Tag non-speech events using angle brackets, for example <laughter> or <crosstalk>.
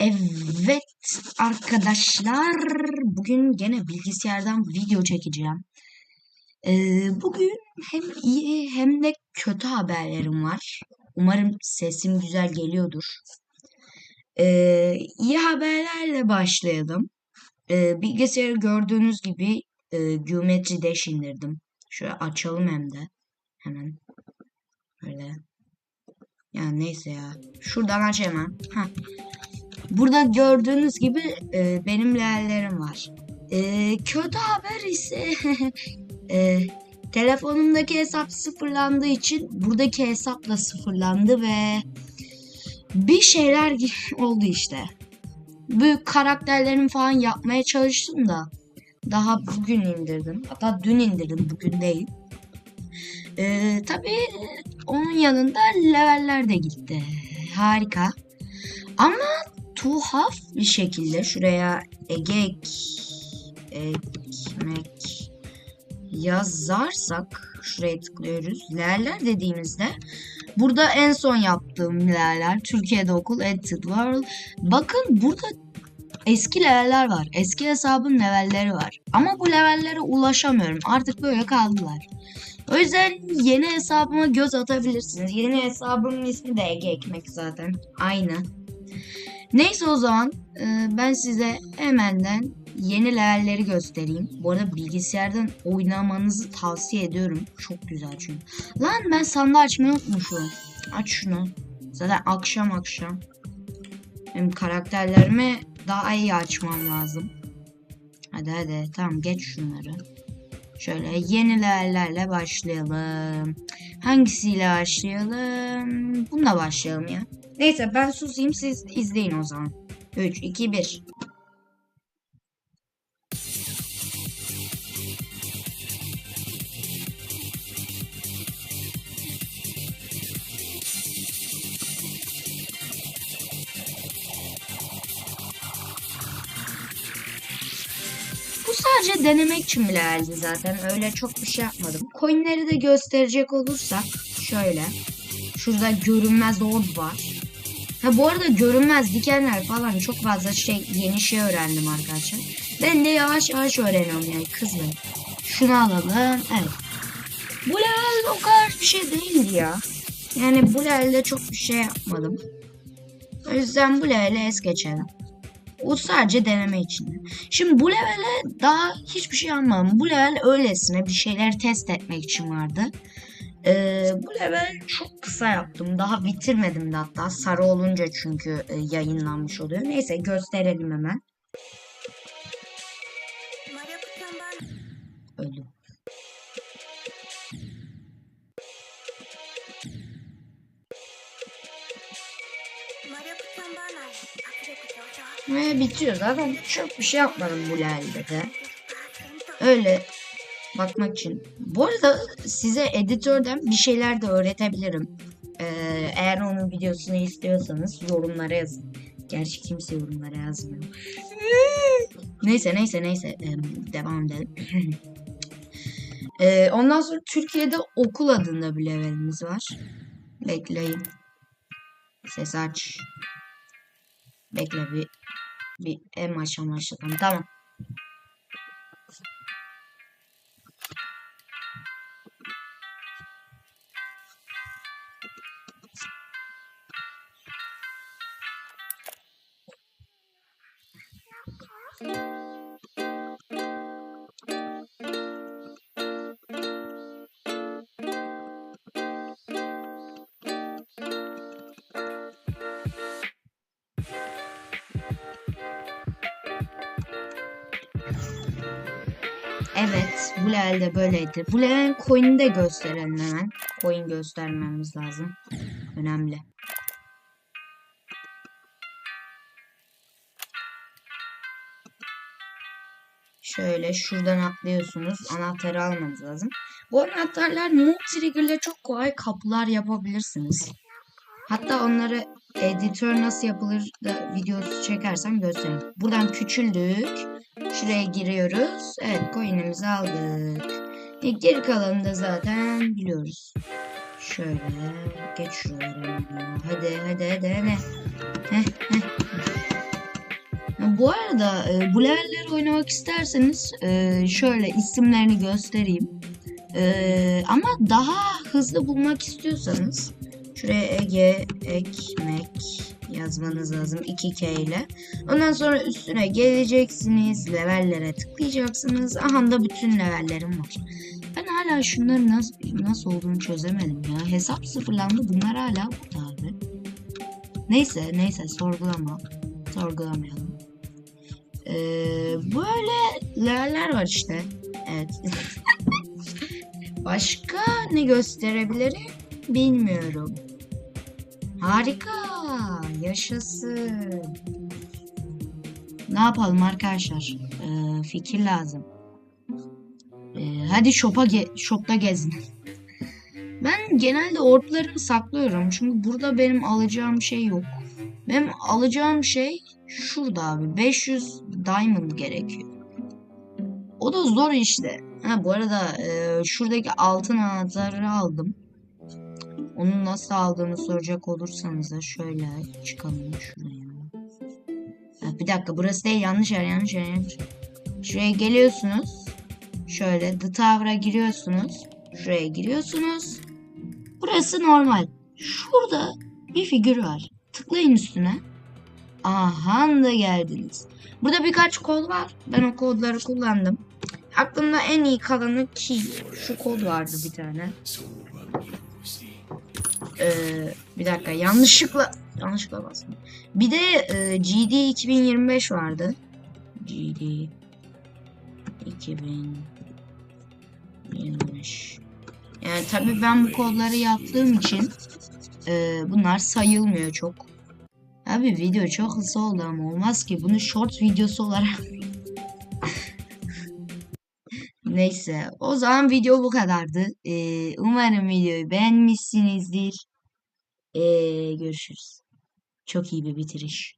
Evet arkadaşlar bugün gene bilgisayardan video çekeceğim. Ee, bugün hem iyi hem de kötü haberlerim var. Umarım sesim güzel geliyordur. Ee, iyi haberlerle başlayalım. Ee, bilgisayarı gördüğünüz gibi e, Geometry Dash indirdim. Şöyle açalım hem de. Hemen. Böyle. Yani neyse ya. Şuradan aç hemen. Heh. Burada gördüğünüz gibi e, benim leğenlerim var. E, kötü haber ise <laughs> e, telefonumdaki hesap sıfırlandığı için buradaki hesap da sıfırlandı ve bir şeyler <laughs> oldu işte. Büyük karakterlerimi falan yapmaya çalıştım da daha bugün indirdim. Hatta dün indirdim bugün değil. Ee, tabii onun yanında leveller de gitti. Harika. Ama tuhaf bir şekilde şuraya Ege ekmek yazarsak şuraya tıklıyoruz. Leğerler dediğimizde burada en son yaptığım leğerler Türkiye'de okul Edited World. Bakın burada eski leveller var. Eski hesabın levelleri var. Ama bu levellere ulaşamıyorum. Artık böyle kaldılar. O yüzden yeni hesabıma göz atabilirsiniz. Yeni hesabımın ismi de Ege Ekmek zaten. Aynı. Neyse o zaman e, ben size hemenden yeni levelleri göstereyim. Bu arada bilgisayardan oynamanızı tavsiye ediyorum. Çok güzel çünkü. Lan ben sandığı açmayı unutmuşum. Aç şunu. Zaten akşam akşam. Benim karakterlerimi daha iyi açmam lazım. Hadi hadi tamam geç şunları. Şöyle yeni levellerle başlayalım. Hangisiyle başlayalım? Bununla başlayalım ya. Neyse ben susayım siz izleyin o zaman. 3, 2, 1. sadece denemek için bile geldi zaten. Öyle çok bir şey yapmadım. Coinleri de gösterecek olursak şöyle. Şurada görünmez orb var. Ha bu arada görünmez dikenler falan çok fazla şey yeni şey öğrendim arkadaşlar. Ben de yavaş yavaş öğreniyorum yani kızım. Şunu alalım. Evet. Bu level o kadar bir şey değildi ya. Yani bu levelde çok bir şey yapmadım. O yüzden bu levele es geçelim. O sadece deneme için. Şimdi bu levele daha hiçbir şey yapmadım. Bu level öylesine bir şeyler test etmek için vardı. Ee, bu level çok kısa yaptım. Daha bitirmedim de hatta. Sarı olunca çünkü e, yayınlanmış oluyor. Neyse gösterelim hemen. Ve bitiyor. Zaten çok bir şey yapmadım bu levelde de. Öyle bakmak için. Bu arada size editörden bir şeyler de öğretebilirim. Ee, eğer onun videosunu istiyorsanız yorumlara yazın. Gerçi kimse yorumlara yazmıyor. neyse neyse neyse ee, devam edelim. <laughs> ee, ondan sonra Türkiye'de okul adında bir levelimiz var. Bekleyin. Ses aç. Bekle bir bir en baştan başlatalım. Tamam. Evet, bu level de böyleydi. Bu levelin coin'i de gösterelim hemen. Coin göstermemiz lazım. Önemli. Şöyle şuradan atlıyorsunuz. Anahtarı almanız lazım. Bu anahtarlar Moon Trigger ile çok kolay kapılar yapabilirsiniz. Hatta onları editör nasıl yapılır da videosu çekersem göstereyim. Buradan küçüldük. Şuraya giriyoruz. Evet coin'imizi aldık. E, geri kalanını da zaten biliyoruz. Şöyle geç şuralara. Hadi hadi hadi hadi. Heh, heh. bu arada e, bu levelleri oynamak isterseniz e, şöyle isimlerini göstereyim. E, ama daha hızlı bulmak istiyorsanız şuraya Ege ekmek yazmanız lazım 2K ile. Ondan sonra üstüne geleceksiniz. Levellere tıklayacaksınız. Aha da bütün levellerim var. Ben hala şunların nasıl, nasıl olduğunu çözemedim ya. Hesap sıfırlandı. Bunlar hala burada abi. Neyse neyse sorgulama. Sorgulamayalım. Ee, böyle leveller var işte. Evet. <laughs> Başka ne gösterebilirim bilmiyorum. Harika. Yaşasın. Ne yapalım arkadaşlar? Ee, fikir lazım. Ee, hadi shop'a ge shop'ta gezin. Ben genelde ortlarımı saklıyorum. Çünkü burada benim alacağım şey yok. Benim alacağım şey şurada abi. 500 diamond gerekiyor. O da zor işte. Ha bu arada e, şuradaki altın anahtarı aldım. Onu nasıl aldığını soracak olursanız da şöyle çıkalım şuraya. Ha, bir dakika burası değil yanlış yer yanlış yer yanlış. Şuraya geliyorsunuz. Şöyle The Tower'a giriyorsunuz. Şuraya giriyorsunuz. Burası normal. Şurada bir figür var. Tıklayın üstüne. Aha da geldiniz. Burada birkaç kod var. Ben o kodları kullandım. Aklımda en iyi kalanı ki şu kod vardı bir tane. Ee, bir dakika yanlışlıkla yanlışlıkla bastım. Bir de e, GD 2025 vardı. GD 2025. Yani tabii ben bu kodları yaptığım için e, bunlar sayılmıyor çok. Abi video çok hızlı oldu ama olmaz ki bunu short videosu olarak. Neyse o zaman video bu kadardı. Ee, umarım videoyu beğenmişsinizdir. Ee, görüşürüz. Çok iyi bir bitiriş.